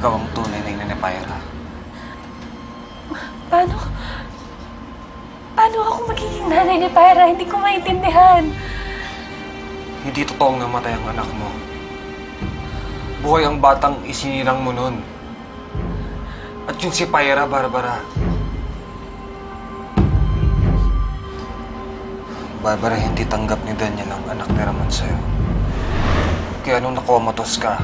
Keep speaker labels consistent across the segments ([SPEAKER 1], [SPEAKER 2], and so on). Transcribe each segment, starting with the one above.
[SPEAKER 1] Ikaw ang tunay na ina ni Pyra.
[SPEAKER 2] Paano? Paano ako magiging nanay ni Pyra? Hindi ko maintindihan.
[SPEAKER 1] Hindi totoong namatay ang anak mo. Buhay ang batang isinirang mo nun. At yung si Pyra, Barbara. Barbara, hindi tanggap ni Daniel ang anak ni Ramon sa'yo. Kaya nung nakomatos ka,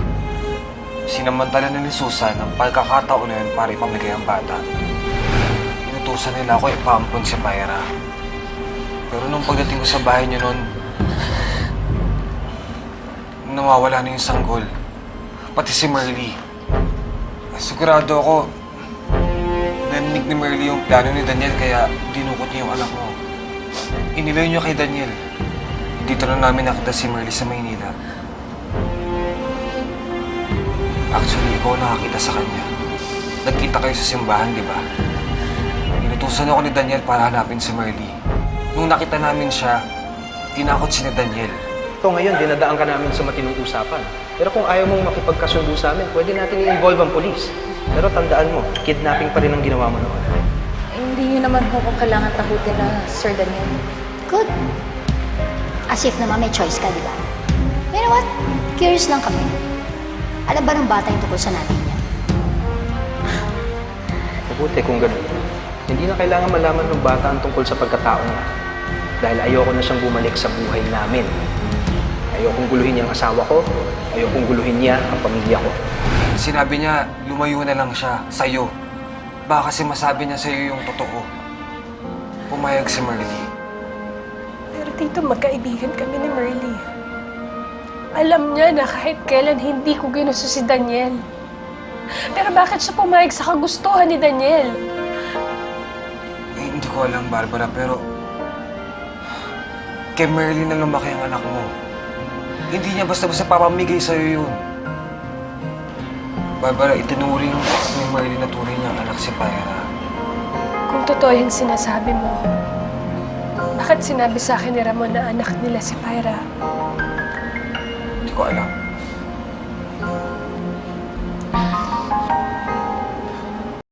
[SPEAKER 1] sinamantala na ni Susan ang pagkakataon na yun para ipamigay ang bata. Inutusan nila ako ipaampon si Pyra. Pero nung pagdating ko sa bahay niyo noon, nawawala na yung sanggol. Pati si Merly. Sigurado ako, narinig ni Merly yung plano ni Daniel kaya dinukot niya yung anak mo. Inilayo niyo kay Daniel. Dito na namin nakita si Merly sa Maynila. Actually, ikaw ang nakakita sa kanya. Nagkita kayo sa simbahan, di ba? Inutusan ako ni Daniel para hanapin si Merly. Nung nakita namin siya, tinakot si ni Daniel.
[SPEAKER 3] Ito ngayon, dinadaan ka namin sa matinong usapan. Pero kung ayaw mong makipagkasundo sa amin, pwede natin i-involve ang polis. Pero tandaan mo, kidnapping pa rin ang ginawa mo noon.
[SPEAKER 4] Eh, Hindi niyo naman po kung kailangan takutin na Sir Daniel.
[SPEAKER 5] Good. As if naman may choice ka, di ba? You know what? Curious lang kami. Alam ba ng bata yung tungkol sa nanay niya?
[SPEAKER 3] Mabuti kung ganun. Hindi na kailangan malaman ng bata ang tungkol sa pagkatao niya. Dahil ayoko na siyang bumalik sa buhay namin. Ayokong guluhin niya ang asawa ko. Ayokong guluhin niya ang pamilya ko.
[SPEAKER 1] Sinabi niya, lumayo na lang siya sa'yo. Baka kasi masabi niya sa'yo yung totoo. Pumayag si Merly.
[SPEAKER 2] Pero tito, magkaibigan kami ni Merly. Alam niya na kahit kailan hindi ko ginusto si Daniel. Pero bakit siya pumayag sa kagustuhan ni Daniel?
[SPEAKER 1] Eh, hindi ko alam, Barbara, pero... Kay Merly na lumaki ang anak mo. Hindi niya basta-basta papamigay sa'yo yun. Barbara, itinuring ni Merly na tunay niyang anak si Pyra.
[SPEAKER 2] Kung totoo yung sinasabi mo, bakit sinabi sa akin ni Ramon na anak nila si Pyra?
[SPEAKER 1] Hindi ko alam.